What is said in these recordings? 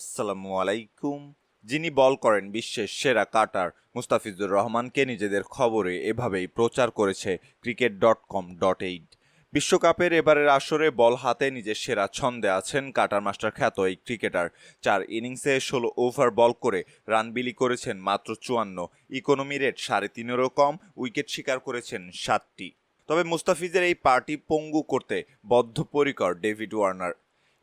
আসসালামু আলাইকুম। যিনি বল করেন বিশ্বের সেরা কাটার মুস্তাফিজুর রহমানকে নিজেদের খবরে এভাবেই প্রচার করেছে ক্রিকেট ডট কম ডট এইট বিশ্বকাপের এবারের আসরে বল হাতে নিজের সেরা ছন্দে আছেন কাটার মাস্টার খ্যাত এই ক্রিকেটার চার ইনিংসে ষোলো ওভার বল করে রান বিলি করেছেন মাত্র চুয়ান্ন। ইকোনমি রেট সাড়ে তিনেরও কম উইকেট শিকার করেছেন সাতটি। তবে মুস্তাফিজের এই পার্টি পঙ্গু করতে বদ্ধপরিকর ডেভিড ওয়ার্নার।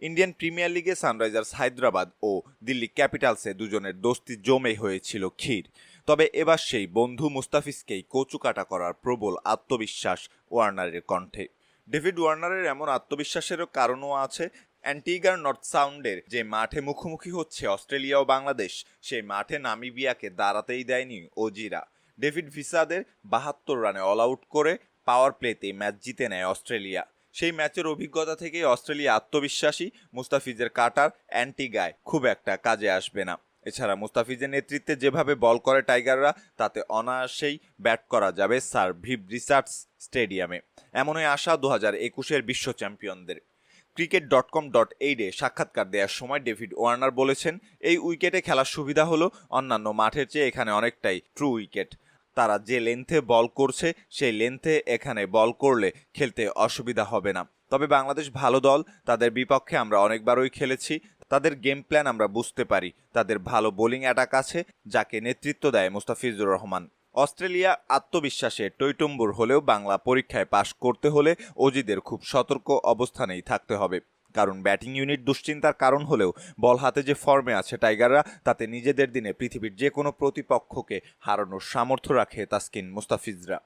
ইন্ডিয়ান প্রিমিয়ার লিগে সানরাইজার্স হায়দ্রাবাদ ও দিল্লি ক্যাপিটালসে দুজনের দোস্তি জমে হয়েছিল ক্ষীর। তবে এবার সেই বন্ধু মুস্তাফিজকেই কচুকাটা করার প্রবল আত্মবিশ্বাস ওয়ার্নারের কণ্ঠে। ডেভিড ওয়ার্নারের এমন আত্মবিশ্বাসেরও কারণও আছে অ্যান্টিগার নর্থ সাউন্ডের যে মাঠে মুখোমুখি হচ্ছে অস্ট্রেলিয়া ও বাংলাদেশ, সেই মাঠে নামিবিয়াকে দাঁড়াতেই দেয়নি ওজিরা। ডেভিড ভিসাদের বাহাত্তর রানে অল আউট করে পাওয়ার প্লেতে ম্যাচ জিতে নেয় অস্ট্রেলিয়া। সেই ম্যাচের অভিজ্ঞতা থেকেই অস্ট্রেলিয়া আত্মবিশ্বাসী, মুস্তাফিজের কাটার অ্যান্টিগায় খুব একটা কাজে আসবে না। এছাড়া মুস্তাফিজের নেতৃত্বে যেভাবে বল করে টাইগাররা, তাতে অনায়াসেই ব্যাট করা যাবে স্যার ভিভ রিসার্চ স্টেডিয়ামে। এমনই আশা দু হাজার একুশের বিশ্ব চ্যাম্পিয়নদের। ক্রিকেট ডট কম ডট এইডে সাক্ষাৎকার দেওয়ার সময় ডেভিড ওয়ার্নার বলেছেন, এই উইকেটে খেলার সুবিধা হলো অন্যান্য মাঠের চেয়ে এখানে অনেকটাই ট্রু উইকেট। তারা যে লেন্থে বল করছে, সেই লেন্থে এখানে বল করলে খেলতে অসুবিধা হবে না। তবে বাংলাদেশ ভালো দল, তাদের বিপক্ষে আমরা অনেকবারই খেলেছি। তাদের গেম প্ল্যান আমরা বুঝতে পারি। তাদের ভালো বোলিং অ্যাটাক আছে, যাকে নেতৃত্ব দেয় মুস্তাফিজুর রহমান। অস্ট্রেলিয়া আত্মবিশ্বাসে টৈটম্বুর হলেও বাংলা পরীক্ষায় পাশ করতে হলে অজিদের খুব সতর্ক অবস্থানেই থাকতে হবে। কারণ ব্যাটিং ইউনিট দুশ্চিন্তার কারণ হলেও বল হাতে যে ফর্মে আছে টাইগাররা, তাতে নিজেদের দিনে পৃথিবীর যে কোনো প্রতিপক্ষকে হারানোর সামর্থ্য রাখে তাসকিন মুস্তাফিজরা।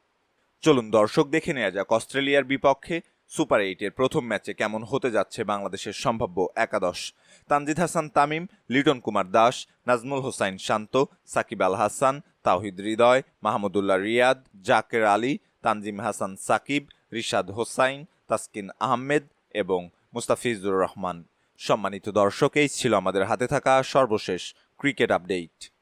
চলুন দর্শক দেখে নেওয়া যাক অস্ট্রেলিয়ার বিপক্ষে সুপার এইটের প্রথম ম্যাচে কেমন হতে যাচ্ছে বাংলাদেশের সম্ভাব্য একাদশ। তানজিদ হাসান তামিম, লিটন কুমার দাস, নাজমুল হোসাইন শান্ত, সাকিব আল হাসান, তাওহিদ হৃদয়, মাহমুদুল্লাহ রিয়াদ, জাকের আলী, তানজিম হাসান সাকিব, রিশাদ হোসাইন, তাসকিন আহমেদ এবং মুস্তাফিজুর রহমান। সম্মানিত দর্শক এই ছিল আমাদের হাতে থাকা সর্বশেষ ক্রিকেট আপডেট।